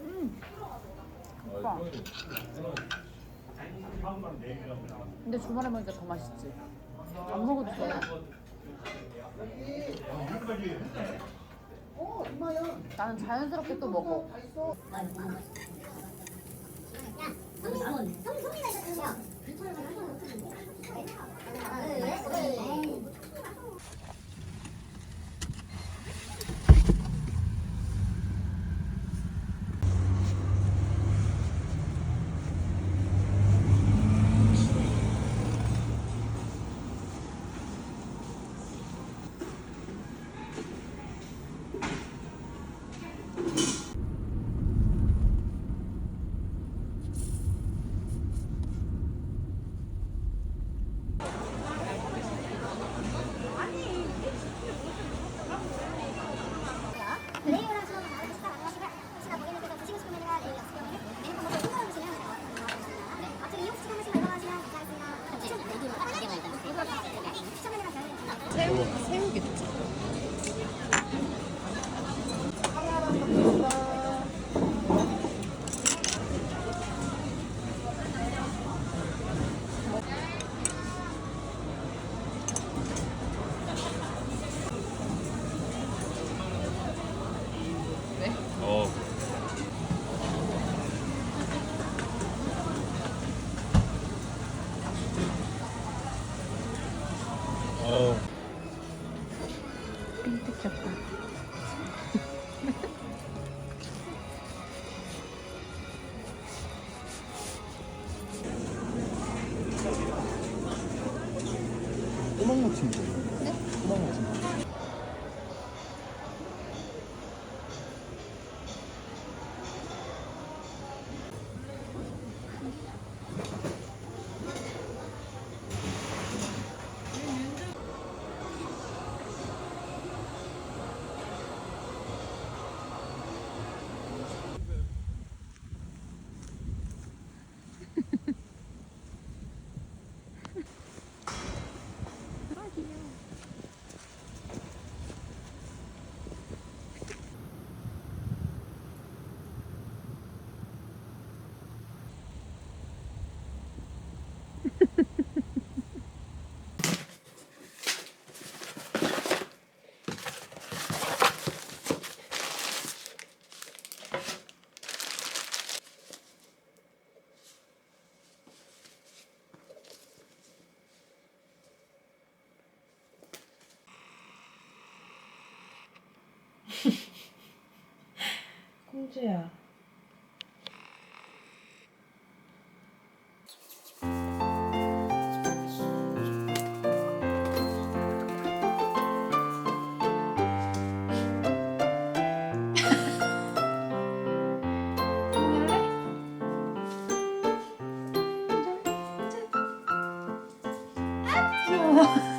음. 오빠. 근데 주말에 먹으니까 더 맛있지. 안 먹어도 돼. 나는 자연스럽게 또 먹어. 꼬막무침 네? 꼬막무침. 귀여워. 귀여워.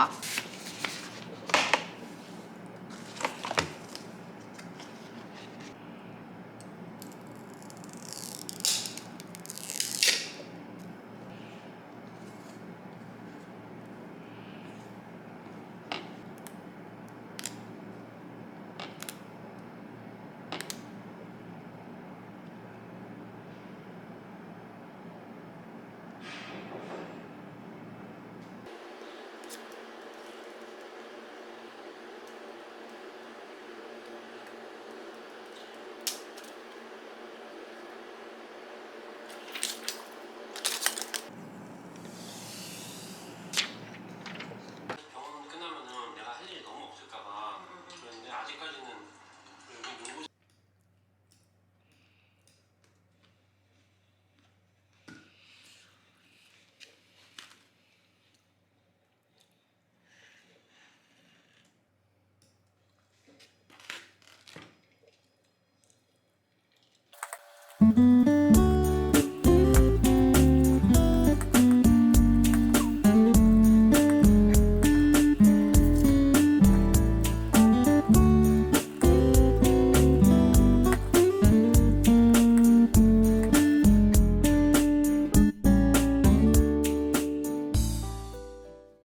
아. 병원 끝나면은 내가 할 일이 너무 없을까봐 그런데 아직까지는 여기 농구 음.